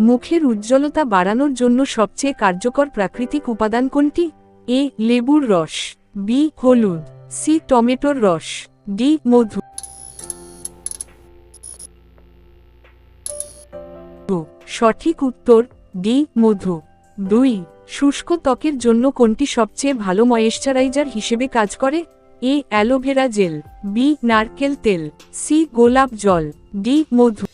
মুখের উজ্জ্বলতা বাড়ানোর জন্য সবচেয়ে কার্যকর প্রাকৃতিক উপাদান কোনটি? এ, লেবুর রস, বি, হলুদ, সি, টমেটোর রস, ডি, মধু। সঠিক উত্তর, ডি, মধু। দুই, শুষ্ক ত্বকের জন্য কোনটি সবচেয়ে ভালো ময়েশ্চারাইজার হিসেবে কাজ করে? এ, অ্যালোভেরা জেল, বি, নারকেল তেল, সি, গোলাপ জল, ডি, মধু।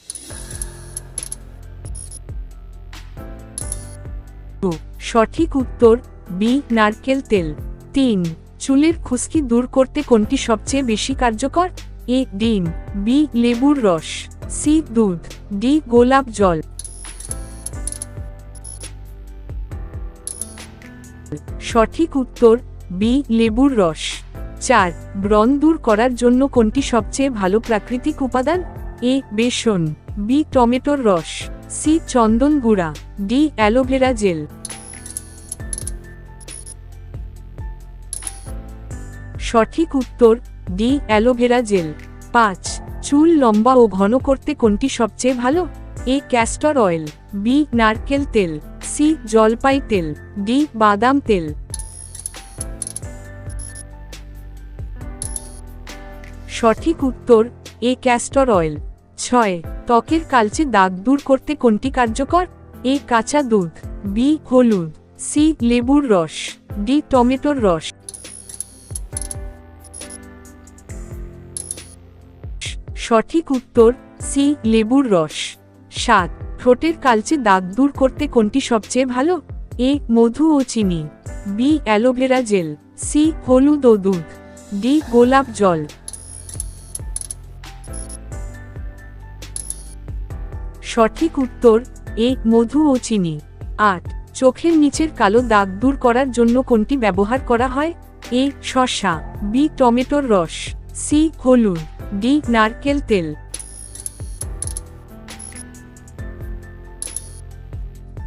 সঠিক উত্তর, বি, নারকেল তেল। তিন, চুলের খুশকি দূর করতে কোনটি সবচেয়ে বেশি কার্যকর? এ, ডিম। বি, লেবুর রস। সি, দুধ। ডি, গোলাপ জল। সঠিক উত্তর, বি, লেবুর রস। চার, ব্রণ দূর করার জন্য কোনটি সবচেয়ে ভালো প্রাকৃতিক উপাদান? এ, বেসন। বি, টমেটোর রস। সি, চন্দন গুঁড়া। D, aloe vera gel. সঠিক উত্তর ডি অ্যালোভেরা জেল। পাঁচ, চুল লম্বা ও ঘন করতে কোনটি সবচেয়ে ভালো? এ, ক্যাস্টর অয়েল। বি, নারকেল তেল। সি, জলপাই তেল। ডি, বাদাম তেল। সঠিক উত্তর, এ, ক্যাস্টর অয়েল। ছয়, ত্বকের কালচে দাগ দূর করতে কোনটি কার্যকর? এ, কাঁচা দুধ। বি, হলুদ। সি, লেবুর রস। ডি, টমেটোর রস। সঠিক উত্তর, সি, লেবুর রস। সাত, ঠোঁটের কালচে দাগ দূর করতে কোনটি সবচেয়ে ভালো? এ, মধু ও চিনি। B, aloe vera gel. সি, হলুদ ও দুধ। ডি, গোলাপ জল। সঠিক উত্তর, এ, মধু ও চিনি। আট, চোখের নিচের কালো দাগ দূর করার জন্য কোনটি ব্যবহার করা হয়? এ, শসা। বি, টমেটোর রস। সি হলুদ, ডি নারকেল তেল।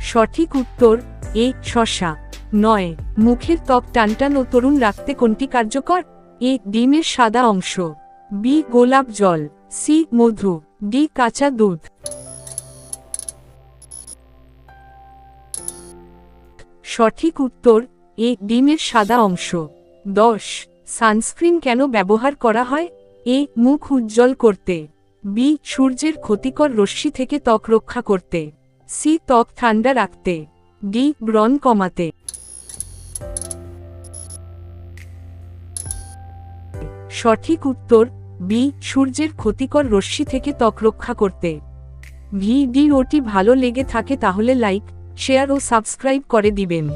সঠিক উত্তর, এ শসা। নয়, মুখের ত্বক টানটান ও তরুণ রাখতে কোনটি কার্যকর? এ, ডিমের সাদা অংশ। বি, গোলাপ জল। সি, মধু। ডি, কাঁচা দুধ। সঠিক উত্তর, এ, ডিমের সাদা অংশ। দশ সানস্ক্রিন কেন ব্যবহার করা হয়? এ, মুখ উজ্জ্বল করতে। বি, সূর্যের ক্ষতিকর রশ্মি থেকে ত্বক রক্ষা করতে। সি, ত্বক ঠান্ডা রাখতে। ডি, ব্রণ কমাতে। সঠিক উত্তর, বি, সূর্যের ক্ষতিকর রশ্মি থেকে ত্বক রক্ষা করতে। ভিডিওটি ভালো লেগে থাকে তাহলে লাইক, শেয়ার ও সাবস্ক্রাইব করে দিবেন।